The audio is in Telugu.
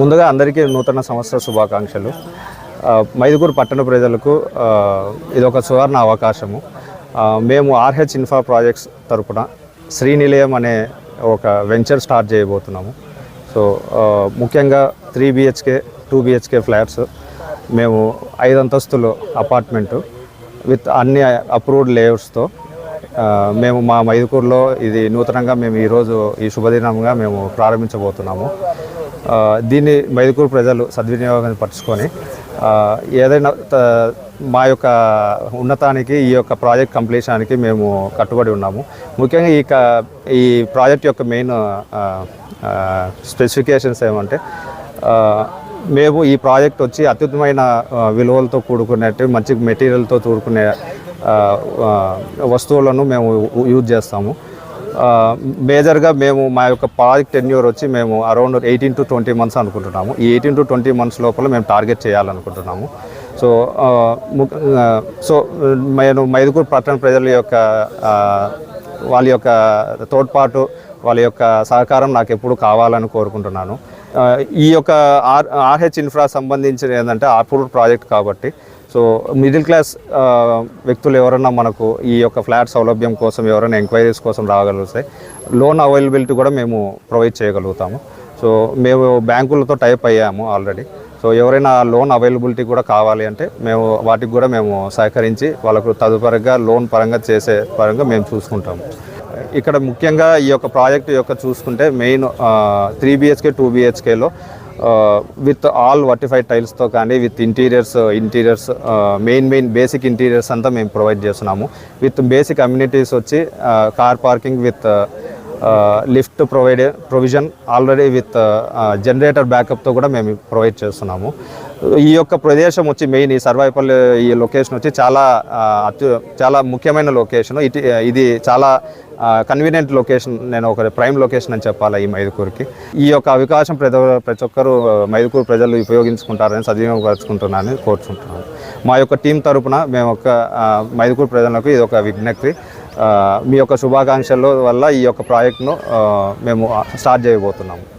ముందుగా అందరికీ నూతన సంవత్సర శుభాకాంక్షలు. ఆ, మైదుగూరు పట్టణ ప్రజలకు ఇదొక సువర్ణ అవకాశము. మేము ఆర్హెచ్ ఇన్ఫ్రా ప్రాజెక్ట్స్ తరపున శ్రీనిలయం అనే ఒక వెంచర్ స్టార్ట్ చేయబోతున్నాము. సో ముఖ్యంగా three BHK two BHK flats మేము ఐదు అంతస్తులు అపార్ట్మెంటు విత్ అన్ని అప్రూవ్డ్ లేఅవుట్స్తో మేము మా మైదుకూరులో ఇది నూతనంగా మేము ఈరోజు ఈ శుభదినంగా మేము ప్రారంభించబోతున్నాము. దీన్ని మైదుకూరు ప్రజలు సద్వినియోగం పరుచుకొని ఏదైనా త- మా యొక్క ఉన్నతానికి ఈ యొక్క ప్రాజెక్ట్ కంప్లీషన్కి మేము కట్టుబడి ఉన్నాము. ముఖ్యంగా ఈ క ఈ ప్రాజెక్ట్ యొక్క మెయిన్ స్పెసిఫికేషన్స్ ఏమంటే మేము ఈ ప్రాజెక్ట్ వచ్చి అత్యుత్తమైన విలువలతో కూడుకున్నట్టు మంచి మెటీరియల్తో కూడుకునే వస్తువులను మేము యూజ్ చేస్తాము. మేజర్గా మేము మా యొక్క ప్రాజెక్ట్ టెన్యూర్ వచ్చి మేము around eighteen to twenty months అనుకుంటున్నాము. ఈ ఎయిటీన్ టు ట్వంటీ మంత్స్ లోపల మేము టార్గెట్ చేయాలనుకుంటున్నాము. సో సో నేను మైదుకూరు పట్టణ ప్రజల యొక్క వాళ్ళ యొక్క తోడ్పాటు వాళ్ళ యొక్క సహకారం నాకు ఎప్పుడు కావాలని కోరుకుంటున్నాను. ఈ యొక్క ఆర్ ఆర్హెచ్ ఇన్ఫ్రా సంబంధించిన ఏంటంటే అప్రూవ్డ్ ప్రాజెక్ట్ కాబట్టి. సో మిడిల్ క్లాస్ వ్యక్తులు ఎవరన్నా మనకు ఈ యొక్క ఫ్లాట్ సౌలభ్యం కోసం ఎవరైనా ఎంక్వైరీస్ కోసం రాగలిగితే లోన్ అవైలబిలిటీ కూడా మేము ప్రొవైడ్ చేయగలుగుతాము. సో మేము బ్యాంకులతో టైప్ అయ్యాము ఆల్రెడీ. సో ఎవరైనా లోన్ అవైలబిలిటీ కూడా కావాలి అంటే మేము వాటికి కూడా మేము సహకరించి వాళ్ళకు తదుపరిగా లోన్ పరంగా చేసే పరంగా మేము చూసుకుంటాము. ఇక్కడ ముఖ్యంగా ఈ యొక్క ప్రాజెక్ట్ యొక్క చూసుకుంటే మెయిన్ త్రీ బిహెచ్కే టూ బిహెచ్కేలో విత్ ఆల్ వర్టిఫైడ్ టైల్స్తో కానీ with interiors interiors main main basic interiors అంతా మేము ప్రొవైడ్ చేస్తున్నాము. విత్ బేసిక్ అమ్యూనిటీస్ వచ్చి car parking with lift provide provision already with generator బ్యాకప్తో కూడా మేము ప్రొవైడ్ చేస్తున్నాము. ఈ యొక్క ప్రదేశం వచ్చి మెయిన్ ఈ సర్వైపల్లి ఈ లొకేషన్ వచ్చి చాలా అత్యు చాలా ముఖ్యమైన లొకేషన్. ఇటు ఇది చాలా కన్వీనియంట్ లొకేషన్. నేను ఒక ప్రైమ్ లొకేషన్ అని చెప్పాలి ఈ మైదుకూరుకి. ఈ యొక్క అవకాశం ప్రతి ప్రతి ఒక్కరు మైదుకూరు ప్రజలు ఉపయోగించుకుంటారని సద్వినియోగపరచుకుంటున్నారని కోరుకుంటున్నాను మా యొక్క టీం తరపున మేము ఒక మైదుకూరు ప్రజలకు ఇది ఒక విజ్ఞప్తి. మీ యొక్క శుభాకాంక్షల వల్ల ఈ యొక్క ప్రాజెక్ట్ను మేము స్టార్ట్ చేయబోతున్నాము.